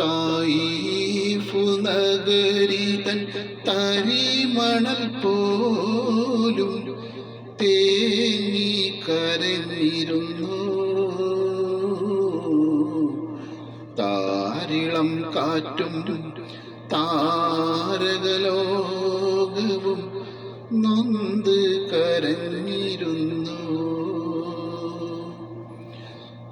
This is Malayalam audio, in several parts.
തായിഫു നഗരിതൻ തരിമണൽ പോലും തേനി കരഞ്ഞിരുന്നു. താരിളം കാറ്റും താരകലോകവും നൊന്ത് കരഞ്ഞിരുന്നു.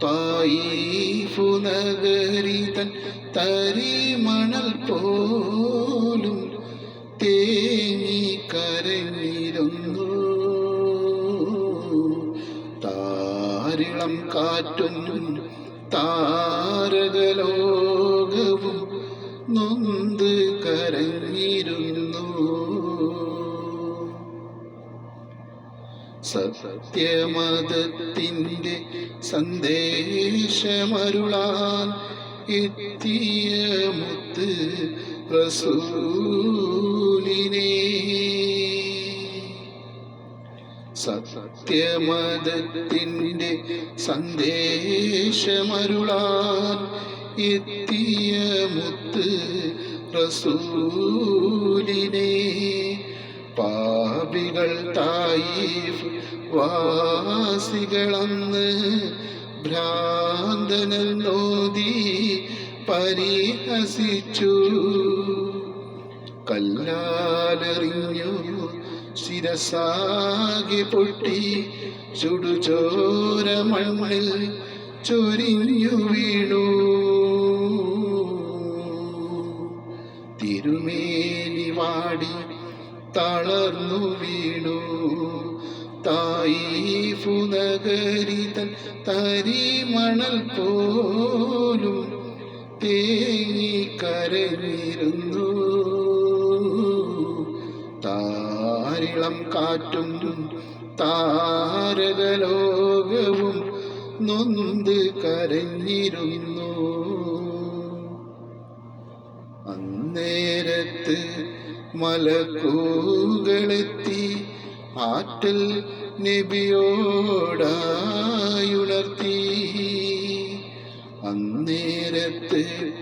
തായിഫു നഗരിതൻ തരിമണൽ പോലും തേങ്ങി കരഞ്ഞിരുന്നു താരിളം കാറ്റും താരകലോകവും നൊന്ത് കരഞ്ഞിരുന്നു. സത്യമതത്തിന്റെ സന്ദേശമരുളാൻ എത്തിയ മുത്ത് റസൂലിനെ. സത്യമതത്തിന്റെ സന്ദേശമരുളാൻ എത്തിയ മുത്ത് റസൂലിനെ. പാപികൾ തായിഫ് വാസികളന്ന് ഭ്രാന്തനൽ നോതി പരിഹസിച്ചു. കല്ലാലെറിഞ്ഞു ശിരസാകെ പൊട്ടി ചുടുചോര മണ്ണിൽ ചൊരിഞ്ഞു വീണു. തിരുമേനി വാടി തളർന്നു വീണു. തായിഫു നഗരിതൻ തരിമണൽ പോലും തേങ്ങി കരഞ്ഞിരുന്നു. താരിളം കാറ്റും താരകലോകവും നൊന്ത് കരഞ്ഞിരുന്നു. അന്നേരത്ത് മലക്കൂകളെത്തി ആറ്റൽ നബിയോടായുണർത്തി. അന്നേരത്ത്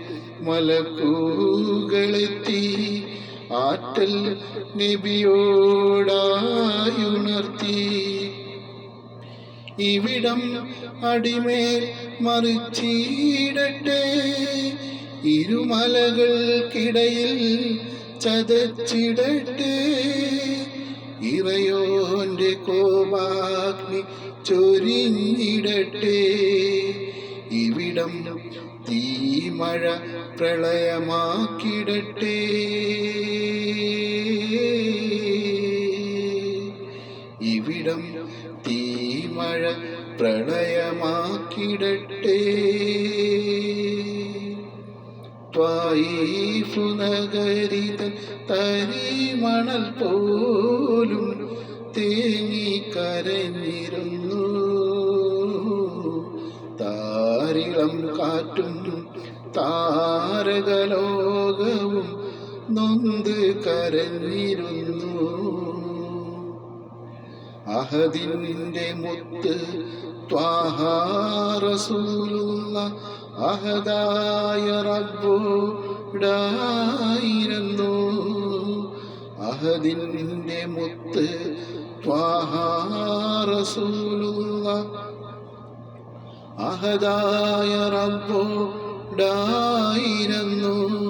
മലക്കൂകളെത്തി ആറ്റൽ നബിയോടായുണർത്തി. ഇവിടം അടിമേൽ മറിച്ചിടട്ടെ. ഇരുമലകൾക്കിടയിൽ ചതച്ചിടട്ടെ. ഇറയോന്റെ കോപാഗ്നി ചൊരിഞ്ഞിടട്ടെ. ഇവിടം തീമഴ പ്രളയമാക്കിടട്ടെ. ഇവിടം തീമഴ പ്രളയമാക്കിടട്ടെ. ത്വായിഫു നഗരിതൻ തരിമണൽ പോലും തേങ്ങി കരഞ്ഞിരുന്നു താരിളം കാറ്റും താരകലോകവും നൊന്ത് കരഞ്ഞിരുന്നു. അഹദിന്റെ മുത്ത് ത്വാഹാറസൂലുള്ള അഹദായ റബ്ബുടായിരുന്നു അഹദിന്റെ മുത്ത് റസൂലുള്ള. അഹദായ റബ്ബോടായിരുന്നു